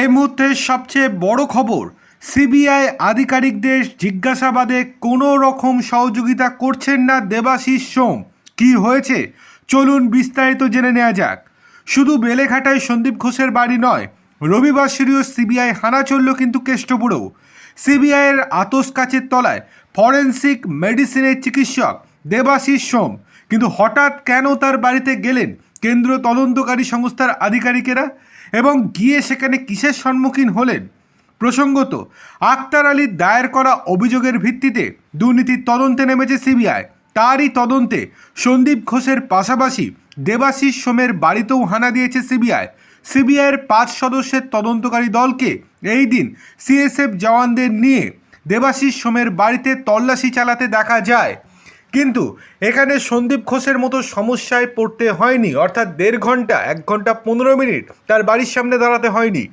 এই মুহূর্তে সবচেয়ে বড় খবর, সিবিআই আধিকারিকদের জিজ্ঞাসাবাদে কোনো রকম সহযোগিতা করছেন না দেবাশিস সোম। কি হয়েছে? চলুন বিস্তারিত জেনে নেওয়া যাক। শুধু বেলেঘাটায় সন্দীপ ঘোষের বাড়ি নয়, রবিবার সিরিয় সিবিআই হানা চলল কিন্তু কেষ্টপুরেও। সিবিআইয়ের আতস কাচের তলায় ফরেন্সিক মেডিসিনের চিকিৎসক দেবাশিস সোম। কিন্তু হঠাৎ কেন তার বাড়িতে গেলেন কেন্দ্র তদন্তকারী সংস্থার আধিকারিকেরা এবং গিয়ে সেখানে কিসের সম্মুখীন হলেন? প্রসঙ্গত, আক্তার আলীর দায়ের করা অভিযোগের ভিত্তিতে দুর্নীতির তদন্তে নেমেছে সিবিআই। তারই তদন্তে সন্দীপ ঘোষের পাশাপাশি দেবাশিস সোমের বাড়িতেও হানা দিয়েছে সিবিআই। সিবিআইয়ের পাঁচ সদস্যের তদন্তকারী দলকে এই দিন সিএসএফ জওয়ানদের নিয়ে দেবাশিস সোমের বাড়িতে তল্লাশি চালাতে দেখা যায়। কিন্তু এখানে সন্দীপ ঘোষের মতো সমস্যায় পড়তে হয়নি। অর্থাৎ দেড় ঘণ্টা, এক ঘণ্টা, পনেরো মিনিট তার বাড়ির সামনে দাঁড়াতে হয়নি।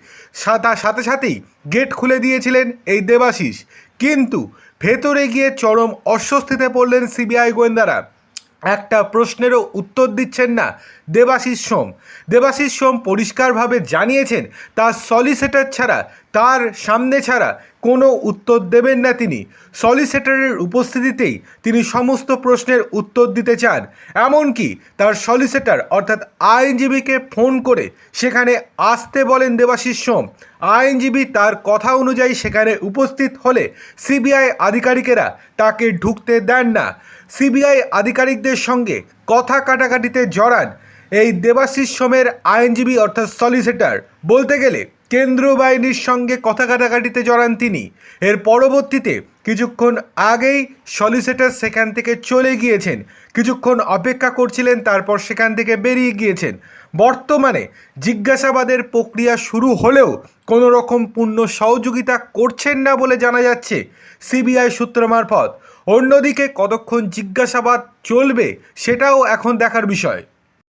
তার সাথে সাথেই গেট খুলে দিয়েছিলেন এই দেবাশিস। কিন্তু ভেতরে গিয়ে চরম অস্বস্তিতে পড়লেন সিবিআই গোয়েন্দারা। একটা প্রশ্নেরও উত্তর দিচ্ছেন না দেবাশিস সোম। দেবাশিস সোম পরিষ্কারভাবে জানিয়েছেন, তার সলিসিটার ছাড়া তার সামনে ছাড়া কোনো উত্তর দেবেন না তিনি। সলিসিটারের উপস্থিতিতেই তিনি সমস্ত প্রশ্নের উত্তর দিতে চান। এমনকি তার সলিসিটার অর্থাৎ আইনজীবীকে ফোন করে সেখানে আসতে বলেন দেবাশিস সোম। আইনজীবী তার কথা অনুযায়ী সেখানে উপস্থিত হলে সিবিআই আধিকারিকেরা তাকে ঢুকতে দেন না। সিবিআই আধিকারিকদের সঙ্গে কথা কাটাকাটিতে জড়ান এই দেবাশিস সোমের আইনজীবী অর্থাৎ সলিসিটার। বলতে গেলে কেন্দ্রীয় বাহিনীর সঙ্গে কথা কাটাকাটিতে জড়ান তিনি। এর পরবর্তীতে কিছুক্ষণ আগেই সলিসিটার সেখান থেকে চলে গিয়েছেন। কিছুক্ষণ অপেক্ষা করছিলেন, তারপর সেখান থেকে বেরিয়ে গিয়েছেন। বর্তমানে জিজ্ঞাসাবাদের প্রক্রিয়া শুরু হলেও কোনো রকম পূর্ণ সহযোগিতা করছেন না বলে জানা যাচ্ছে সিবিআই সূত্র মারফত। অন্যদিকে কতক্ষণ জিজ্ঞাসাবাদ চলবে সেটাও এখন দেখার বিষয়।